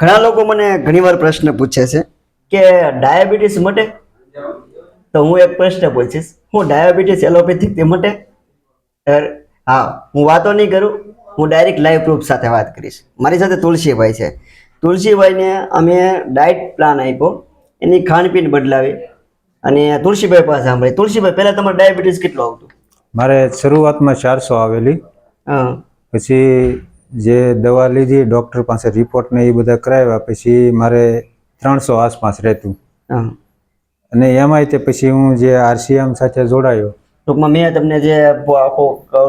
ઘણા લોકો મને ઘણીવાર પ્રશ્ન પૂછે છે કે ડાયાબિટીસ મટે? તો હું એક પ્રશ્ન પૂછીશ. હું ડાયાબિટીસ એલોપેથિકથી મટે? હા હું વાતો નહીં કરું. હું ડાયરેક્ટ લાઈવ પ્રૂફ સાથે વાત કરીશ. મારી સાથે તુલસીભાઈ છે. તુલસીભાઈને અમે ડાયટ પ્લાન આપ્યો. એની ખાણપીણ બદલાવી અને તુલસીભાઈ પાસે સાંભળી. તુલસીભાઈ પહેલાં તમારે ડાયાબિટીસ કેટલું આવતું? મારે શરૂઆતમાં ચારસો આવેલી. હા. પછી જે દવા લીધી ડૉક્ટર પાસે રિપોર્ટ ને એ બધા કરાવ્યા પછી મારે ત્રણસો આસપાસ રહેતું. અને એમાંય તે પછી હું જે આરસીએમ સાથે જોડાયો. ટૂંકમાં મેં તમને જે આખો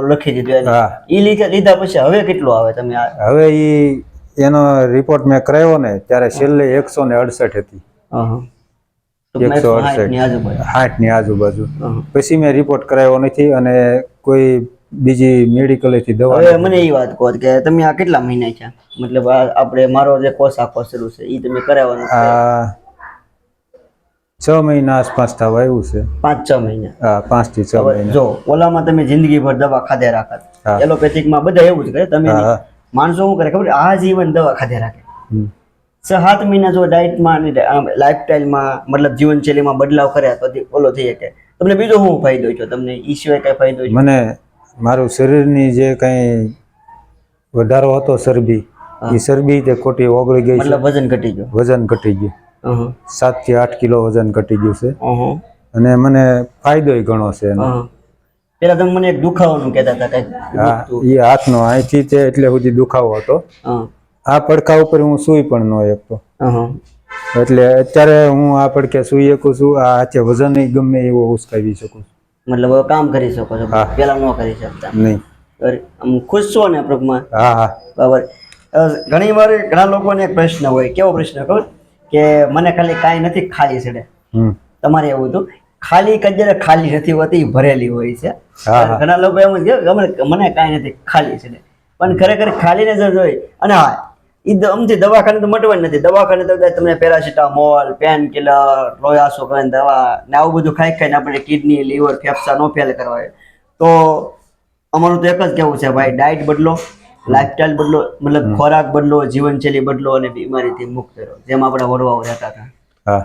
લખી દીધું હા. એ લીધા લીધા પછી હવે કેટલું આવે તમે હવે એ એનો રિપોર્ટ મેં કરાવ્યો ને ત્યારે છેલ્લે એકસો ને અડસઠ હતી. એકસો 160 ની આજુબાજુ. અડસઠ હાઠની આજુબાજુ. પછી મેં રિપોર્ટ કરાવ્યો નથી અને કોઈ બીજી મેડિકલેથી દવા હવે મને એ વાત કહો કે તમે આ કેટલા મહિના છે મતલબ આપણે મારો જે કોર્સ આખો શરૂ છે એ તમે કરાવવાનું છે. આ છ મહિના આસપાસ થવા આવ્યું છે. પાંચ છ મહિના? હા પાંચથી છ મહિના. જો ઓલામાં તમે જિંદગીભર દવા ખાધે. રાખત એલોપેથિકમાં બધા એવું જ કરે તમે. માણસો શું કરે ખબર? આ જીવન દવા ખાધે રાખે. સાત મહિના જો ડાયટમાં અને લાઈફસ્ટાઈલમાં મતલબ જીવનશૈલીમાં બદલાવ કર્યા તે ઓલો થઈ શકે. તમને બીજો શું ફાયદો છે તમને ઈ સિવાય કઈ ફાયદો મને મારું શરીરની જે કંઈ વધારો હતો ચરબી એ ચરબી તે ખોટી ઓગળી ગઈ છે. વજન ઘટી ગયું? વજન ઘટી ગયું. સાતથી આઠ કિલો વજન ઘટી ગયું છે. અને મને ફાયદો ઘણો છે એનો. પેલા તમે મને એક દુખાવાનું કહેતા હતા કઈ હા એ હાથનો અહીંથી તે એટલે સુધી દુખાવો હતો. આ પડખા ઉપર હું સૂઈ પણ ન એક તો એટલે અત્યારે હું આ પડખે સૂઈ શકું છું આ હાથે વજન ગમે એવો ઉસકાવી શકું છું. મતલબ કામ કરી શકો છો પેલા ન કરી શકતા. નહીં. ખુશ છો ને પ્રભુમાં હા હા. બરાબર. ઘણી વાર ઘણા લોકોને એક પ્રશ્ન હોય કેવો પ્રશ્ન ખબર? કે મને ખાલી કાંઈ નથી ખાલી છેડે. તમારે એવું હતું? ખાલી કજરે ખાલી નથી હોતી ભરેલી હોય છે. ઘણા લોકો એમ જ કે મને મને કાંઈ નથી ખાલી છે પણ ખરેખર ખાલી નજર જોઈ અને હા એ અમથી દવાખાને તો મટવાની નથી. દવાખાને તો કદાચ તમને પેરાસિટામોલ પેન કિલર લોયાસો કરીને દવા ને આવું બધું ખાઈ ખાઈને આપણે કિડની લીવર ફેફસા નો ફેલ કરવા તો અમારું તો એક જ કહેવું છે ભાઈ ડાયટ બદલો લાઈફસ્ટાઈલ બદલો મતલબ ખોરાક બદલો જીવનશૈલી બદલો અને બીમારીથી મુક્ત રહો. જેમ આપણે વડવાઓ રહેતા હતા. હા.